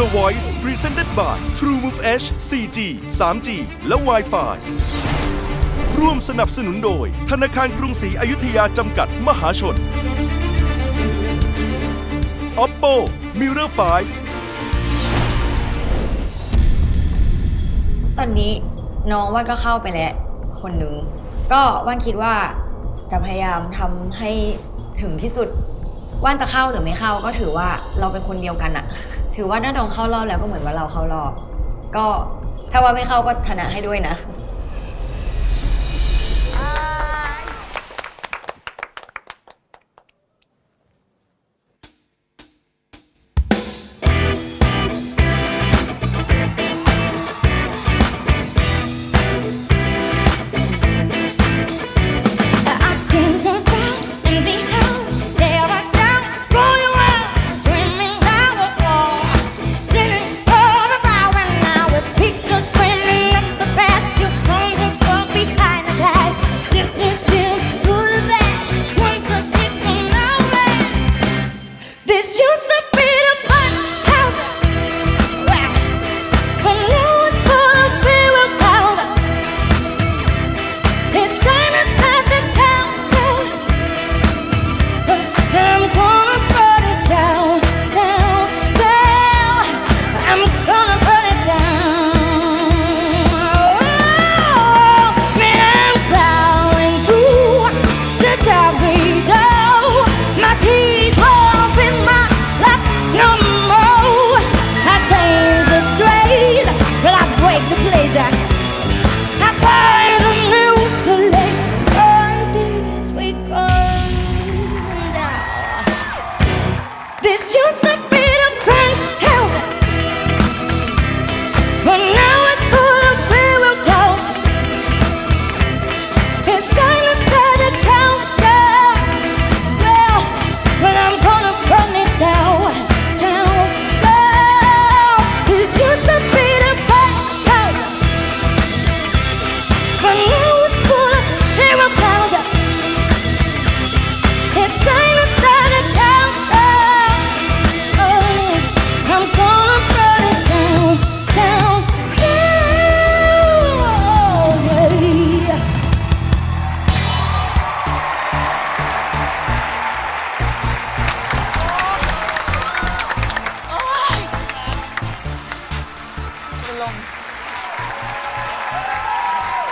The Voice Presented by TrueMove H 4G 3G และ Wi-Fi ร่วมสนับสนุนโดย ธนาคารกรุงศรีอยุธยาจำกัดมหาชน Oppo Mirror 5 ตอนนี้น้องว่านก็เข้าไปแล้ว คนหนึ่ง ก็ว่านคิดว่าจะพยายามทำให้ถึงที่สุด ว่านจะเข้าหรือไม่เข้าก็ถือว่าเราเป็นคนเดียวกันอะถือว่าถ้าน้องเข้ารอบแล้วก็เหมือนว่าเราเข้ารอบ ก็ถ้าว่าไม่เข้าก็ชนะให้ด้วยนะ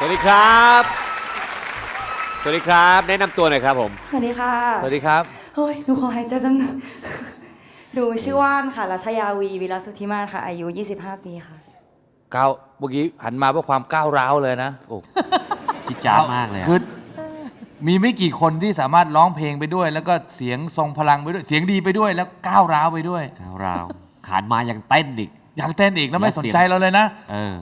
วัสดีครับ สวัสดีครับ แนะนำตัวหน่อยครับผม สวัสดีค่ะสวัสดีครับ เฮ้ยหนูขอหายใจแป๊บนึงหนูชื่อว่านค่ะรัชยาวีวิรสุทธิมาศค่ะ อายุ 25 ปีค่ะ ก้าวเมื่อกี้หันมาเพื่อความก้าวร้าวเลยนะโอ้จิจ้าดมากเลยอะคือมีไม่กี่คนที่สามารถร้องเพลงไปด้วย แล้วก็เสียงทรงพลังไปด้วย เสียงดีไปด้วยแล้วก้าวร้าวไปด้วยก้าวราวขานมายังเต้นอีก อยากเต้นอีกแล้วไม่และสนเสียงใจเราเลยนะ เออ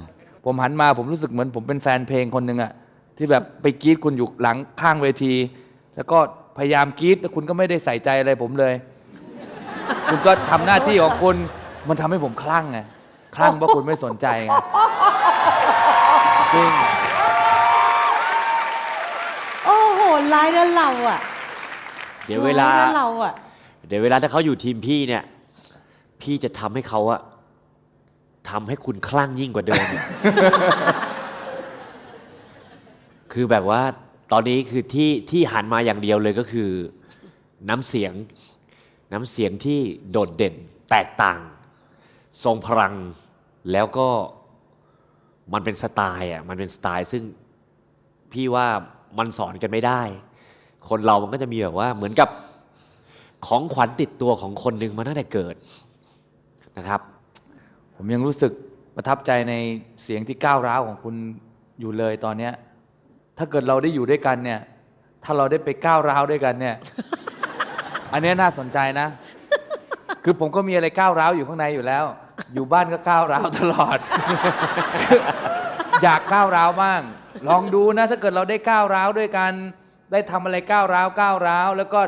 ผมหันมาผมรู้สึกเหมือน ผมเป็นแฟนเพลงคนหนึ่งอะที่แบบไปกรีดคุณอยู่หลังข้างเวที แล้วก็พยายามกรีดแล้วคุณก็ไม่ได้ใส่ใจอะไรผมเลย คุณก็ทำหน้าที่ของคุณมันทำให้ผมคลั่งไงคลั่งเพราะคุณไม่สนใจไงจริงโอ้โหร้ายนะเราอะ เดี๋ยวเวลาร้ยนะเราอะ เดี๋ยวเวลาถ้าเขาอยู่ทีมพี่เนี่ย พี่จะทำให้เขาอะ ทำให้คุณคลั่งยิ่งกว่าเดิม คือแบบว่าตอนนี้คือที่ที่หันมาอย่างเดียวเลยก็คือ น้ำเสียง น้ำเสียงที่โดดเด่นแตกต่าง ทรงพลังแล้วก็มันเป็นสไตล์อะมันเป็นสไตล์ซึ่งพี่ว่ามันสอนกันไม่ได้ คนเรามันก็จะมีแบบว่าเหมือนกับของขวัญติดตัวของคนหนึ่งมาตั้งแต่เกิดนะครับ ผมยังรู้สึกประทับใจในเสียงที่ก้าวร้าวของคุณอยู่เลยตอนเนี้ย ถ้าเกิดเราได้อยู่ด้วยกันเนี่ย ถ้าเราได้ไปก้าวร้าวด้วยกันเนี่ย อันเนี้ยน่าสนใจนะ คือผมก็มีอะไรก้าวร้าวอยู่ข้างในอยู่แล้ว อยู่บ้านก็ก้าวร้าวตลอด อยากก้าวร้าวบ้าง ลองดูนะ ถ้าเกิดเราได้ก้าวร้าวด้วยกัน ได้ทำอะไรก้าวร้าวก้าวร้าว แล้วก็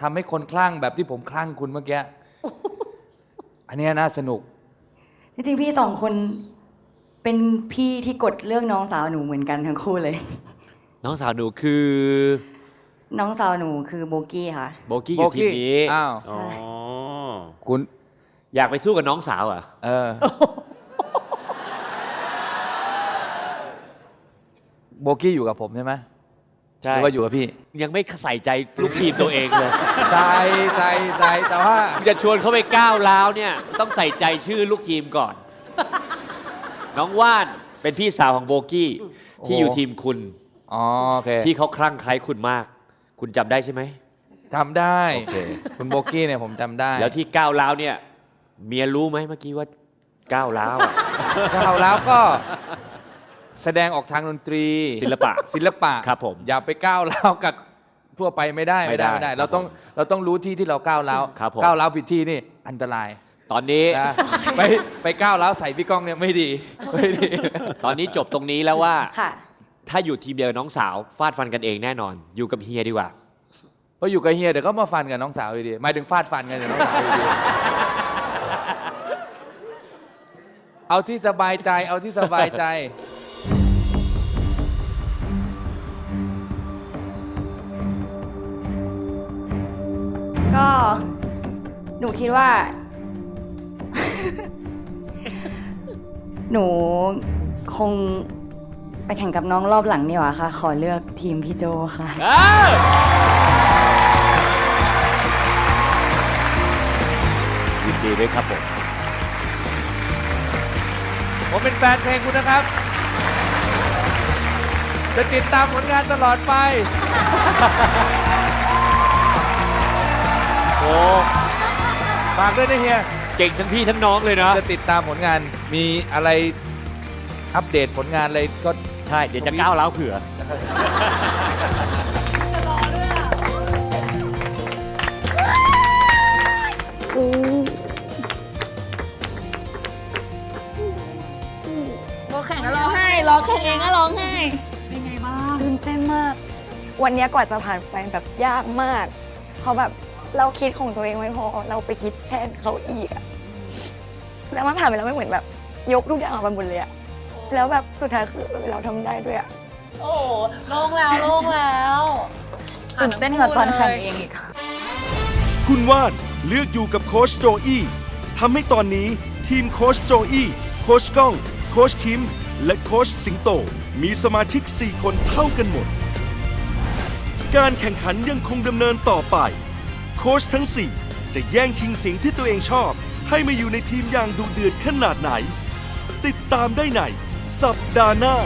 ทำให้คนคลั่งแบบที่ผมคลั่งคุณเมื่อกี้ อันเนี้ยน่าสนุก จริงๆพี่สองคนเป็นพี่ที่กดเรื่องน้องสาวหนูเหมือนกันทั้งคู่เลย น้องสาวหนูคือน้องสาวหนูคือโบกี้ค่ะ โบกี้อยู่ทีมนี้อ้าว อ๋อคุณอยากไปสู้กับน้องสาวเหรอะ เออ โบกี้อยู่กับผมใช่ไหม ใช่ หรือว่าอยู่กับพี่ ยังไม่ใส่ใจลูกทีมตัวเองเลย ใส่ใส่ใส่แต่ว่า จะชวนเขาไปก้าวร้าวเนี่ย ต้องใส่ใจชื่อลูกทีมก่อน น้องว่านเป็นพี่สาวของโบกี้ที่โอ้อยู่ทีมคุณ อ๋อโอเคที่เขาคลั่งไคล้คุณมาก คุณจำได้ใช่ไหมทำได้ โอเค คุณโบกี้เนี่ยผมจำได้แล้วที่ก้าวร้าวเนี่ย เมียรู้ไหมเมื่อกี้ว่าก้าวร้าวอะเราแล้วก็ แสดงออกทางดนตรีศิลปะศิลปะครับผมอย่าไปก้าวร้าวกับทั่วไปไม่ได้ไม่ได้ไม่ได้ครับเราต้องเราต้องรู้ที่ที่เราก้าวร้าวครับผม ก้าวร้าวผิดที่นี่อันตรายตอนนี้นะไปไปก้าวร้าวใส่พี่ก้องเนี่ยไม่ดีไม่ดี ตอนนี้จบตรงนี้แล้วว่า ค่ะ ถ้าอยู่ทีมเดียวกับน้องสาวฟาดฟันกันเองแน่นอน อยู่กับเฮียดีกว่า เพราะอยู่กับเฮียเดี๋ยวก็มาฟันกับน้องสาวอยู่ดีหมายถึงฟาดฟันกันกับน้องสาวอยู่ดีเอาที่สบายใจเอาที่สบายใจ ก็หนูคิดว่า หนูคงไปแข่งกับน้องรอบหลังนี่หว่าค่ะ ขอเลือกทีมพี่โจค่ะยินดีด้วยครับผม ผมเป็นแฟนเพลงคุณนะครับ จะติดตามผลงานตลอดไป โอ้ฝากด้วยนะเฮียเก่งทั้งพี่ทั้งน้องเลยนะ จะติดตามผลงานมีอะไรอัปเดตผลงานอะไรก็ใช่ เดี๋ยวจะก้าวร้าวเผื่อ โบแข่งก็ร้องไห้ร้องแข่งเองก็ร้องไห้ ตื่นเต้นมาก วันนี้กว่าจะผ่านไปแบบยากมาก เพราะแบบ เราคิดของตัวเองไม่พอ เราไปคิดแทนเขาอีกอะแล้วมันผ่านไปแล้วไม่เหมือนแบบ ยกทุกอย่างออกมาหมดเลยอะแล้วแบบสุดท้ายคือเออเราทำได้ด้วยอะ โอ้โหโล่งแล้วโล่งแล้วตื่นเต้นกว่าตอนแข่งเองอีก คุณว่านเลือกอยู่กับโคชโจอี้ทำให้ตอนนี้ทีมโคชโจอี้โคชก้อง โคชคิม และโคชสิงโต มีสมาชิก 4 คนเท่ากันหมด การแข่งขันยังคงดำเนินต่อไป โคชทั้ง 4 จะแย่งชิงเสียงที่ตัวเองชอบ ให้มาอยู่ในทีมอย่างดุเดือดขนาดไหน ติดตามได้ในสัปดาห์หน้า